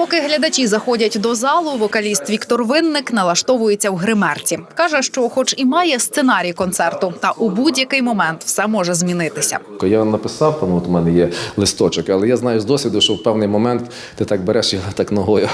Поки глядачі заходять до залу, вокаліст Віктор Винник налаштовується в гримерці. каже, що, хоч і має сценарій концерту, та у будь-який момент все може змінитися. Я написав, там от у мене є листочок, але я знаю з досвіду, що в певний момент ти так береш його так ногою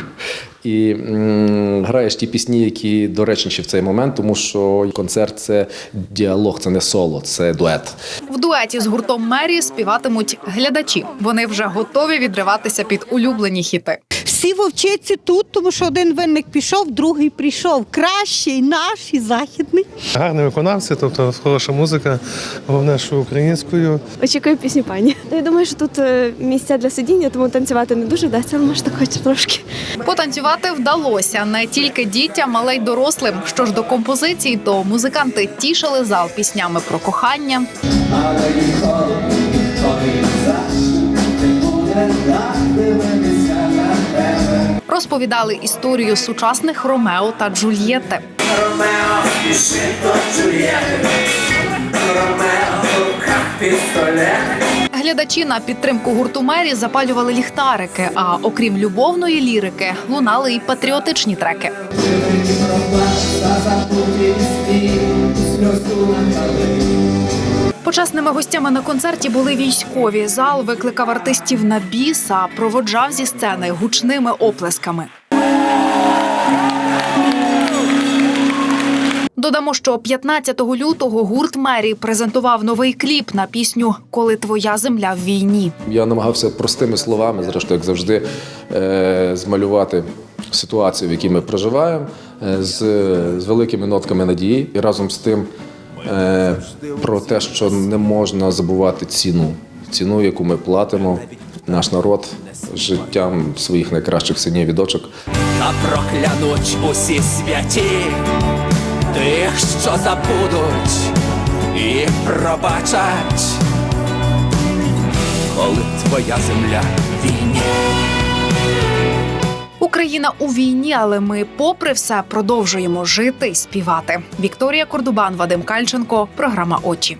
і м, граєш ті пісні, які доречніші в цей момент, тому що концерт це діалог, це не соло, це дует. В дуеті з гуртом Мері співатимуть глядачі. Вони вже готові відриватися під улюблені хіти. Всі вовчиці тут, тому що один винник пішов, другий прийшов. Кращий наш і західний. Гарні виконавці, тобто хороша музика, головне, що українською. Очікую пісню пані. Я думаю, що тут е, місця для сидіння, тому танцювати не дуже вдасться, але може так хоч трошки. Потанцювати вдалося не тільки дітям, але й дорослим. Що ж до композицій, то музиканти тішили зал піснями про кохання. Розповідали історію сучасних Ромео та Джульєти. Глядачі на підтримку гурту Мері запалювали ліхтарики. А окрім любовної лірики, лунали й патріотичні треки. Почесними гостями на концерті були військові. Зал викликав артистів на біс, а проводжав зі сцени гучними оплесками. Додамо, що 15 лютого гурт Мері презентував новий кліп на пісню Коли твоя земля в війні. Я намагався простими словами, зрештою, як завжди, е, змалювати ситуацію, в якій ми проживаємо, е, з, з великими нотками надії, і разом з тим е, про те, що не можна забувати ціну, ціну, яку ми платимо, наш народ життям своїх найкращих синів і дочок. Та проклянуть усі святі тих, що забудуть і пробачать, коли твоя земля війні. Україна у війні, але ми, попри все, продовжуємо жити і співати. Вікторія Кордубан, Вадим Кальченко, програма Очі.